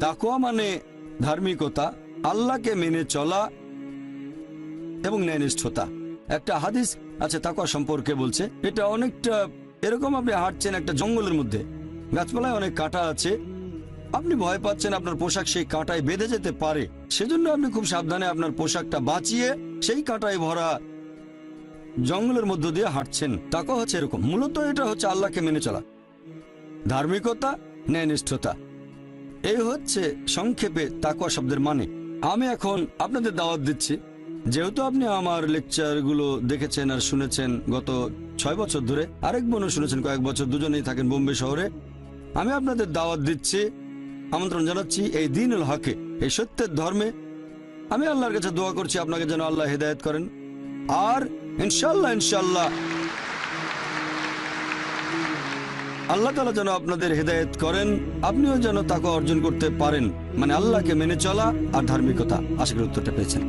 তাকোয়া মানে ধার্মিকতা, আল্লাহকে মেনে চলা এবং ন্যায়নিষ্ঠতা। একটা হাদিস আছে তাকোয়া সম্পর্কে বলছে, এটা অনেকটা এরকম আপনি হাঁটছেন একটা জঙ্গলের মধ্যে, গাছপালায় অনেক কাঁটা আছে, আপনি ভয় পাচ্ছেন আপনার পোশাক সেই কাঁটায় বেঁধে যেতে পারে, সেজন্য আপনি খুব সাবধানে আপনার পোশাকটা বাঁচিয়ে সেই কাঁটায় ভরা জঙ্গলের মধ্য দিয়ে হাঁটছেন। তাকে হচ্ছে এরকম। মূলত এটা হচ্ছে আল্লাহকে মেনে চলা। ধার্মিকতা, ন্যায়নিষ্ঠতা। এই হচ্ছে সংক্ষেপে তাকুয়া শব্দের মানে। আমি এখন আপনাদের দাওয়াত দিচ্ছি। যেহেতু আপনি আমার লেকচারগুলো দেখেছেন আর শুনেছেন গত ছয় বছর ধরে, আরেক বোনও শুনেছেন কয়েক বছর, দুজনেই থাকেন বোম্বে শহরে, আমি আপনাদের দাওয়াত দিচ্ছি, আমন্ত্রণ জানাচ্ছি এই দিনুল হকে, এই সত্যের ধর্মে। আমি আল্লাহর কাছে দোয়া করছি, আপনাকে যেন আল্লাহ হেদায়ত করেন। আর ইনশাল্লাহ ইনশাল্লাহ আল্লাহ তালা যেন আপনাদের হেদায়ত করেন, আপনিও যেন তাকে অর্জন করতে পারেন। মানে আল্লাহকে মেনে চলা আর ধার্মিকতা। আশা করি উত্তরটা পেয়েছেন।